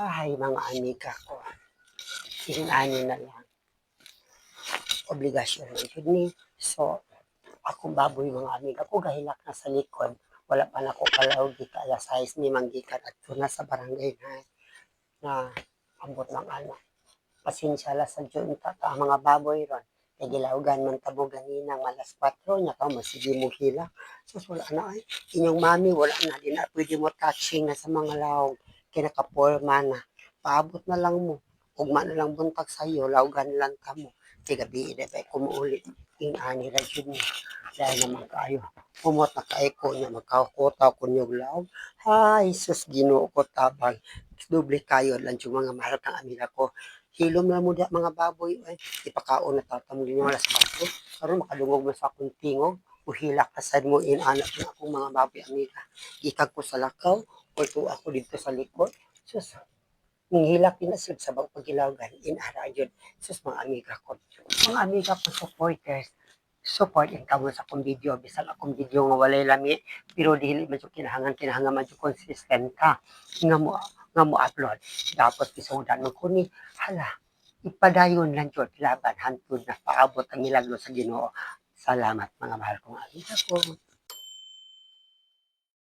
Ay, mga amiga ko. Inani na lang. Obligasyon na yun ni. So, akong baboy mga amiga ko, gahilak na sa likod. Wala pa na ko kalaw, di ka alas 6 ni manggikan at na sa barangay na na ambot ng ano. Pasensya la sa dyan ta, ta mga baboy ron. Kaya gilawgan man tabo ganina ng alas 4 niya ka masige mo hila. So, wala na ay. Inyong mami, wala na din na pwede mo touching na sa mga lawg. Kinakaporma na. Paabot na lang mo. Ugma na lang buntag sa iyo, lawgan lang ka mo. Kaya gabi na ba kumuulit. Inani ra yun niya. Dahil naman kayo. Pumot na kaiko niya, magkakota ko niyog law. Ay, sus, ginoo ko tabang. Doble kayo lang yung mga mahal kang amila ko. Hilom na mo da mga baboy. Ay, ipakaon na tatamol niyo alas paso. Karon makadungog mo sa akong tingog. Uhilak kasad mo in anak ng akong mga baboy amila. Ikag ko sa lakaw. O ito ako dito sa likod. Sus, Nihilak din na sila sa bang pagilawgan in yun. Sus, mga amiga ko. Mga amiga ko supporters, support in kamo sa akong video. Bisan akong video nga walay lami. Pero dili man yung kinahangan, kinahangan man yung consistent ka. Nga mo, nga mo upload. Tapos pisudan mo ko ni, hala, ipadayon lang yun. Laban, hantod na paabot ang milagro sa ginoo. Salamat mga mahal kong amiga ko.